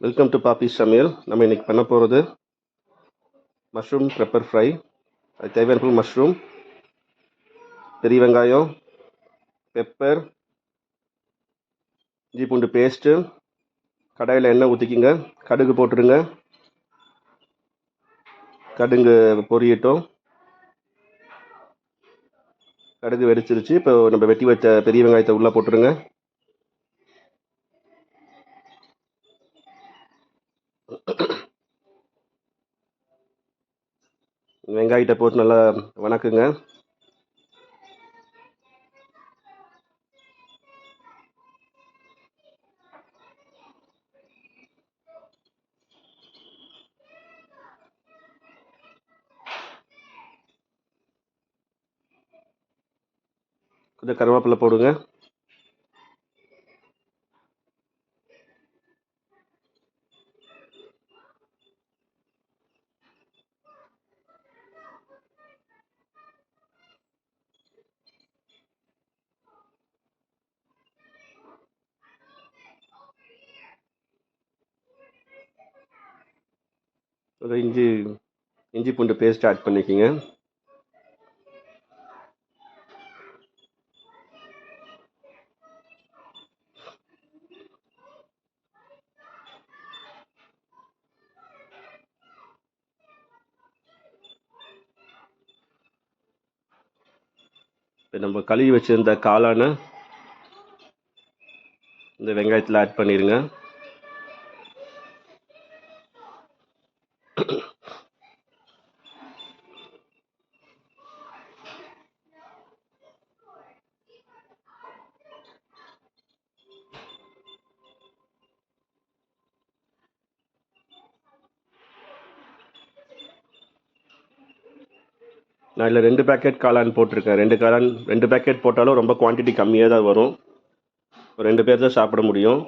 Welcome to பாப்பி சமையல் நம்ம இன்னைக்கு பண்ண போகிறது மஷ்ரூம் பெப்பர் ஃப்ரை அது தேவையான மஷ்ரூம் பெரிய வெங்காயம் பெப்பர் இஞ்சி பூண்டு பேஸ்ட்டு கடாயில் எண்ணெய் ஊற்றிக்கிங்க கடுகு போட்டுருங்க கடுகு பொரியட்டும். கடுகு வெடிச்சிருச்சு. இப்போ நம்ம வெட்டி வச்ச பெரிய வெங்காயத்தை உள்ளே போட்டுருங்க வெங்காயத்தை போட்டு நல்லா வணக்குங்க. கொஞ்சம் கருவேப்பிலை போடுங்க. இஞ்சி இஞ்சி பூண்டு பேஸ்ட் ஆட் பண்ணிக்கிங்க. இப்போ நம்ம கழுவி வச்சுருந்த காளானை இந்த வெங்காயத்தில் ஆட் பண்ணிடுங்க நான் இதில் ரெண்டு பேக்கெட் காளான் போட்டிருக்கேன். ரெண்டு காளான் ரெண்டு பேக்கெட் போட்டாலும் ரொம்ப குவான்டிட்டி கம்மியாக தான் வரும். ரெண்டு பேர் தான் சாப்பிட முடியும்.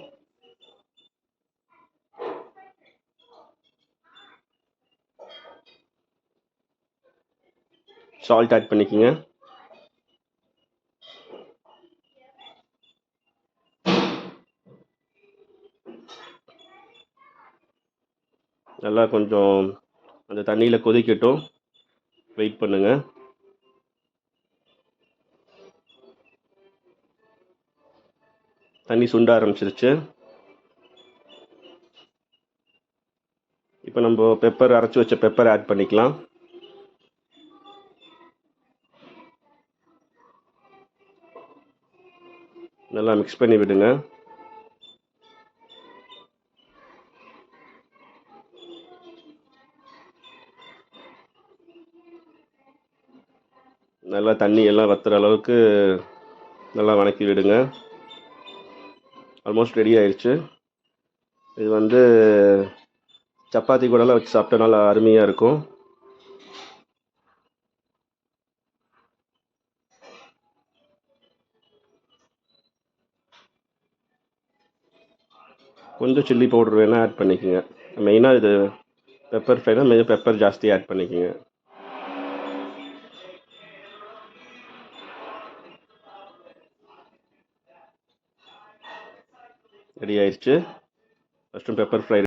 சால்ட் ஆட் பண்ணிக்கோங்க. நல்லா கொஞ்சம் அந்த தண்ணியில் கொதிக்கட்டும். வெயிட் பண்ணுங்க. தண்ணி சுண்ட ஆரம்பிச்சிருச்சு. இப்போ நம்ம பெப்பர் அரைச்சி வச்ச பெப்பர் ஆட் பண்ணிக்கலாம். நல்லா மிக்ஸ் பண்ணி விடுங்க. நல்லா தண்ணி எல்லாம் வத்துற அளவுக்கு நல்லா வணக்கி விடுங்க. ஆல்மோஸ்ட் ரெடி ஆயிடுச்சு இது வந்து சப்பாத்தி கூடலாம் வச்சு சாப்பிட்டா நல்லா அருமையாக இருக்கும். கொஞ்சம் சில்லி பவுடர் வேணால் ஆட் பண்ணிக்கோங்க. மெயினாக இது பெப்பர் ஃப்ரைனா மெயின் பெப்பர் ஜாஸ்தி ஆட் பண்ணிக்கோங்க. ரெடி ஆயிடுச்சு. Mushroom pepper fry